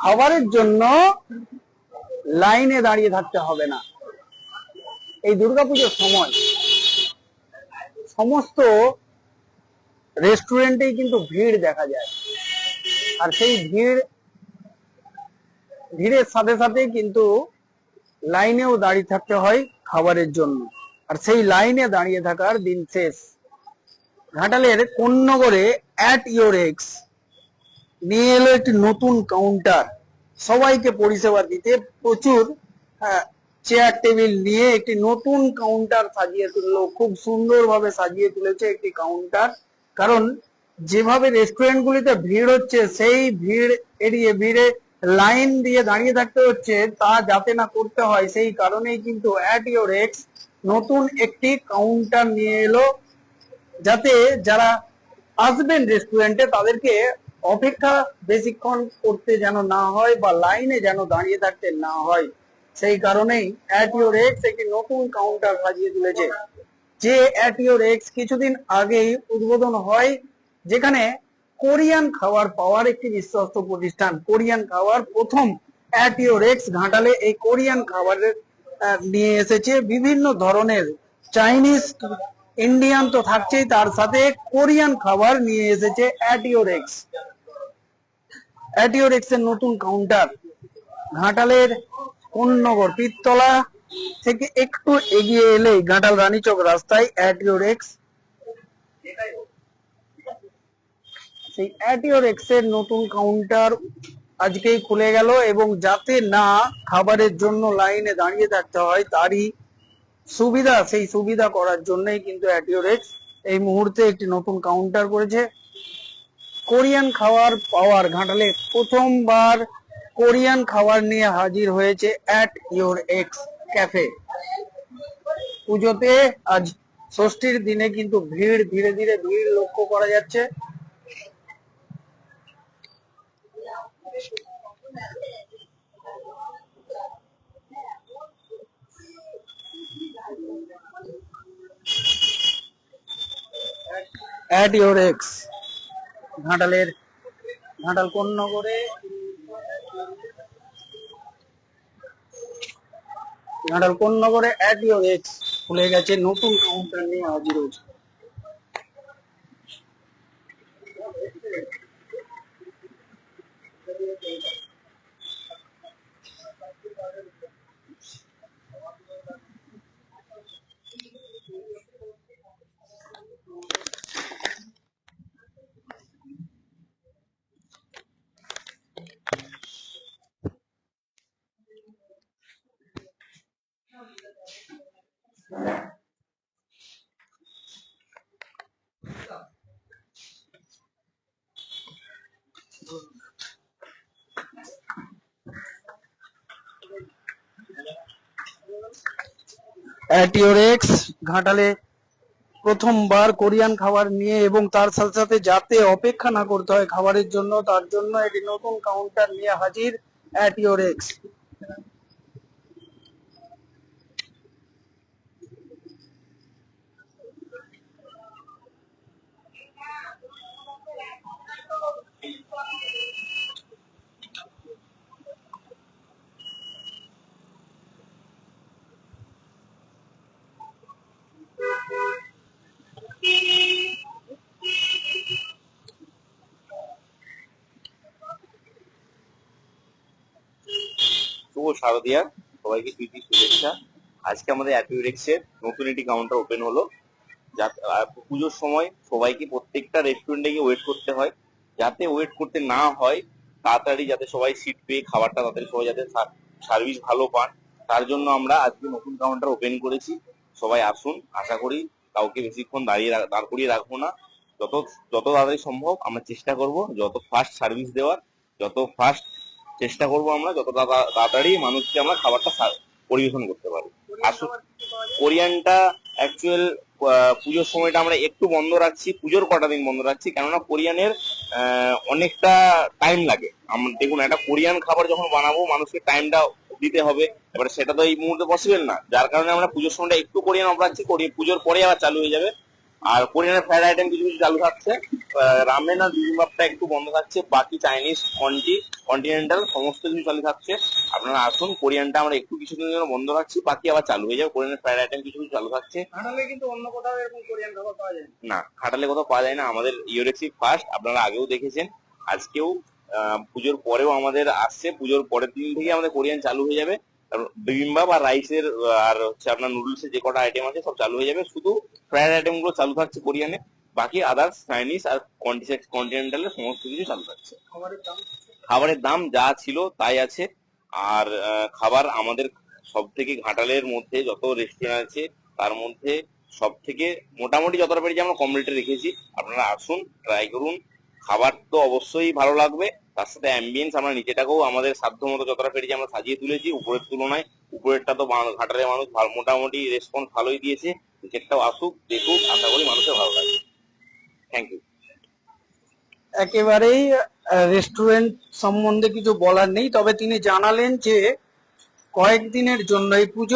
খাবারের জন্য লাইনে দাঁড়িয়ে থাকতে হবে না। এই দুর্গাপুজোর সময় সমস্ত রেস্টুরেন্টেই কিন্তু ভিড় দেখা যায়। আর সেই ভিড়, ভিড়ের সাথে সাথে কিন্তু লাইনেও দাঁড়িয়ে থাকতে হয় খাবারের জন্য। আর সেই লাইনে দাঁড়িয়ে থাকার দিন শেষ। ঘাটালের কোন্নগরে অ্যাট ইয়োর এক্স নিয়ে এলো একটি নতুন কাউন্টার সবাইকে পরিষেবা দিতে প্রচুর চেয়ার টেবিল নিয়ে একটি নতুন কাউন্টার সাজিয়ে তুললো, খুব সুন্দরভাবে সাজিয়ে তুলেছে একটি কাউন্টার কারণ, যেভাবে রেস্টুরেন্ট গুলিতে ভিড় হচ্ছে, সেই ভিড় এড়িয়ে ভিড়ে লাইন দিয়ে দাঁড়িয়ে থাকতে হচ্ছে, তা যাতে না করতে হয়, সেই কারণেই কিন্তু অ্যাট ইয়োর এক্স নতুন একটি কাউন্টার নিয়ে এলো। যাতে যারা আসবেন রেস্টুরেন্টে তাদেরকে অপেক্ষা বেশিক্ষণ করতে যেন না হয় বা লাইনে যেন দাঁড়িয়ে থাকতে না হয়, সেই কারণেই অ্যাট ইউর এক্স একটি নতুন কাউন্টার সাজিয়ে তুলেছে, যে অ্যাট ইউর এক্স কিছুদিন আগেই উদ্বোধন হয়, যেখানে কোরিয়ান খাবার পাওয়ার একটি বিশ্বস্ত প্রতিষ্ঠান। কোরিয়ান খাবার প্রথম অ্যাট ইউর এক্স ঘাটালে এই কোরিয়ান খাবারের নিয়ে এসেছে বিভিন্ন ধরনের। চাইনিজ, ইন্ডিয়ান তো থাকছেই, তার সাথে কোরিয়ান খাবার নিয়ে এসেছে অ্যাটিওর এক্স অ্যাটিওর এর নতুন কাউন্টার ঘাটালের কোন্নগর পীরতলা থেকে একটু এগিয়ে এলেই ঘাটাল রানীচক রাস্তায় অ্যাটিওর এক্স সেই অ্যাটিওর এক্সের নতুন কাউন্টার আজকেই খুলে গেল এবং যাতে না খাবারের জন্য লাইনে দাঁড়িয়ে থাকতে হয়, তারই সুবিধা, সেই সুবিধা করার জন্যই কিন্তু অ্যাটিওরেক্স এই মুহূর্তে একটি নতুন কাউন্টার করেছে। কোরিয়ান খাবার পাওয়ার ঘাটালে প্রথমবার কোরিয়ান খাবার নিয়ে হাজির হয়েছে অ্যাট ইওর এক্স ক্যাফে পুজোতে আজ ষষ্ঠীর দিনে কিন্তু ভিড়, ধীরে ধীরে ভিড় লক্ষ্য করা যাচ্ছে। অ্যাট ইওর এক্স ঘাটালের, ঘাটাল কোন নগরে? ঘাটাল কোন নগরে? অ্যাট এক্স খুলে গেছে নতুন কাউন্টার নিয়ে হাজির হয়েছে। অ্যাট ইওর এক্স ঘাটালে প্রথমবার কোরিয়ান খাবার নিয়ে এবং তার সাথে সাথে যাতে অপেক্ষা না করতে হয় খাবারের জন্য, তার জন্য একটি নতুন কাউন্টার নিয়ে হাজির অ্যাট ইওর এক্স শুভ শারদিয়া, সবাইকে প্রীতি, শুভেচ্ছা। আজকে আমাদের অ্যাপিউরেক্স এর নতুন একটি কাউন্টার ওপেন হলো। যা- পুজোর সময় সবাইকে প্রত্যেকটা রেস্টুরেন্টে গিয়ে ওয়েট করতে হয়। যাতে ওয়েট করতে না হয়, তাড়াতাড়ি যাতে সবাই সিট পেয়ে খাবারটা তাদের সবাই যাতে সার্ভিস ভালো পান। তার জন্য আমরা আজকে নতুন কাউন্টার ওপেন করেছি। সবাই আসুন, আশা করি কাউকে বেশিক্ষণ দাঁড়িয়ে দাঁড় করিয়ে রাখব না। যত যত তাড়াতাড়ি সম্ভব আমরা চেষ্টা করব, যত ফাস্ট সার্ভিস দেওয়ার, যত ফাস্ট চেষ্টা করব আমরা যত তাড়াতাড়ি মানুষকে আমরা খাবারটা পরিবেশন করতে পারি। আসুন। কোরিয়ানটা অ্যাকচুয়াল পুজোর সময়টা আমরা একটু বন্ধ রাখছি পুজোর কটা দিন বন্ধ রাখছি কেননা কোরিয়ানের আহ, অনেকটা টাইম লাগে। আমরা দেখুন একটা কোরিয়ান খাবার যখন বানাবো মানুষকে টাইমটা দিতে হবে। এবার সেটা তো এই মুহূর্তে পসিবল না। যার কারণে আমরা পুজোর সময়টা একটু কোরিয়ান অফ রাখছি পুজোর পরে আবার চালু হয়ে যাবে। আর কোরিয়ানের ফ্রাইড আইটেম কিছু কিছু চালু থাকছে। রামেন আর বিবিম্বাপটা একটু বন্ধ থাকছে বাকি চাইনিজ কন্টি কন্টিনেন্টাল সমস্ত কিছু চালু থাকছে। আপনারা আসুন কোরিয়ানটা আমরা একটু কিছুদিনের জন্য বন্ধ রাখছি বাকি আবার চালু হয়ে যাবে কোরিয়ান ফ্রাইড আইটেম কিছু চালু থাকছে। ঘাটালে কিন্তু অন্য কোথাও এরকম কোরিয়ান খাবার পাওয়া যায় না। খাটালে কোথাও পাওয়া যায় না আমাদের ইউরেক্সি ফার্স্ট আপনারা আগেও দেখেছেন আজকেও আহ, পুজোর পরেও আমাদের আসছে পুজোর পরের দিন থেকে আমাদের কোরিয়ান চালু হয়ে যাবে। বিবিম্বাপ আর রাইসের আর হচ্ছে আপনার নুডলসের যে কটা আইটেম আছে সব চালু হয়ে যাবে শুধু ফ্রাইড আইটেমগুলো চালু থাকছে কোরিয়ানে। বাকি আদার্স চাইনিজ আর কন্টিনেন্টালের সমস্ত কিছু চালু থাকছে। খাবারের দাম যা ছিল তাই আছে। আর খাবার আমাদের সব থেকে ঘাটালের মধ্যে যত রেস্টুরেন্ট আছে, তার মধ্যে সব থেকে মোটামুটি যতটা পেরেছি আমরা কম রেটে রেখেছি। আপনারা আসুন ট্রাই করুন। খাবার তো অবশ্যই ভালো লাগবে। তার সাথে অ্যাম্বিয়েন্স আমরা নিচেটাকেও আমাদের সাধ্য মতো যতটা পেরেছি আমরা সাজিয়ে তুলেছি। উপরের তুলনায় উপরেরটা তো ঘাটালের মানুষ মোটামুটি রেসপন্স ভালোই দিয়েছে। নিচেরটাও আসুক, দেখুক, আশা করি মানুষের ভালো লাগবে। থ্যাংক ইউ একেবারেই রেস্টুরেন্ট সম্বন্ধে কিছু বলার নেই, তবে তিনি জানালেন যে কয়েকদিনের জন্য এই পুজো